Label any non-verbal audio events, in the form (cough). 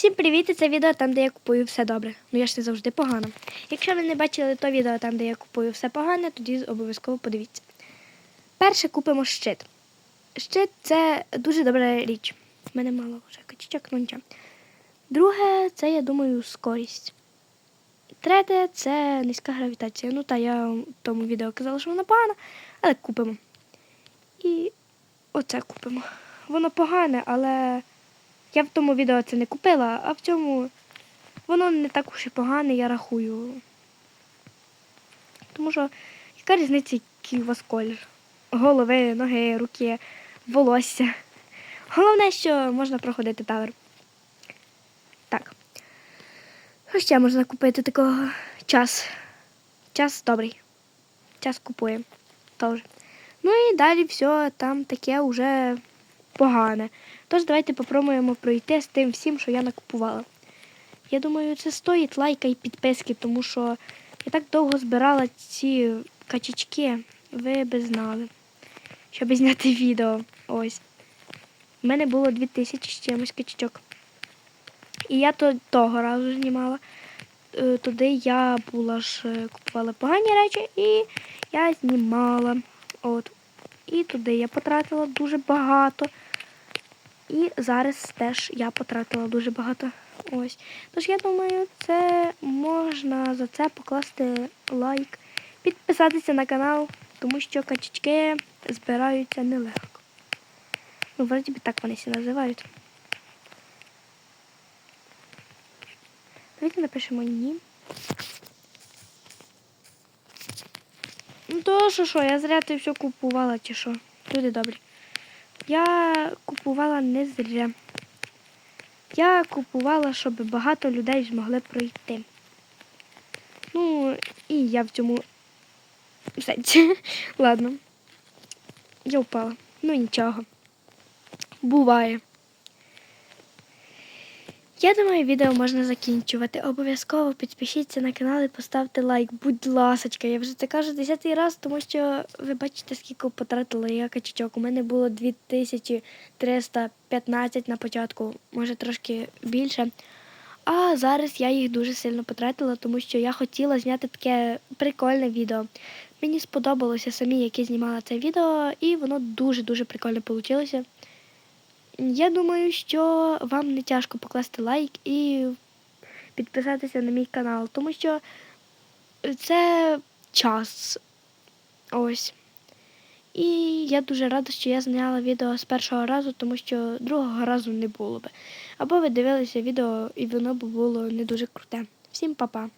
Всім привіт! Це відео там, де я купую все добре. Ну я ж не завжди погано. Якщо ви не бачили то відео там, де я купую все погане, тоді обов'язково подивіться. Перше купимо щит. Щит це дуже добра річ. У мене мало вже качечок, ну. Друге, це, я думаю, скорість. Третє це низька гравітація. Ну та я в тому відео казала, що вона погана, але купимо. І оце купимо. Воно погане, але я в тому відео це не купила, а в цьому воно не так уж і погане, я рахую. Тому що яка різниця, який у вас колір? Голови, ноги, руки, волосся. Головне, що можна проходити тавер. Так. Що ще можна купити такого час? Час добрий. Час купуємо. Тоже. Ну і далі все там таке вже погане. Тож давайте попробуємо пройти з тим всім, що я накупувала. Я думаю, це стоїть лайка і підписки, тому що я так довго збирала ці качечки, ви би знали, щоб зняти відео. Ось. У мене було 2000 з чимось качечок. І я то того разу знімала. Е, Туди я була ж е, купувала погані речі і я знімала. От. І туди я потратила дуже багато. І зараз теж я потратила дуже багато. Ось. Тож я думаю, це можна за це покласти лайк, підписатися на канал, тому що качечки збираються нелегко. Ну, вроді би так вони всі називають. Давайте напишемо ні. Ну то що, що, я зря це все купувала чи що? Люди добрі. Я купувала не зря. Я купувала, щоб багато людей змогли пройти. Ну, і я в цьому. (laughs) Ладно. Я впала. Ну нічого. Буває. Я думаю, відео можна закінчувати. Обов'язково підпишіться на канал і поставте лайк. Будь ласочка, я вже це кажу десятий раз, тому що ви бачите, скільки потратила я качечок. У мене було 2315 на початку, може трошки більше. А зараз я їх дуже сильно потратила, тому що я хотіла зняти таке прикольне відео. Мені сподобалося самі, яке знімала це відео, і воно дуже-дуже прикольно вийшло. Я думаю, що вам не тяжко покласти лайк і підписатися на мій канал, тому що це час. Ось. І я дуже рада, що я зняла відео з першого разу, тому що другого разу не було би. Або ви дивилися відео і воно б було не дуже круте. Всім па-па!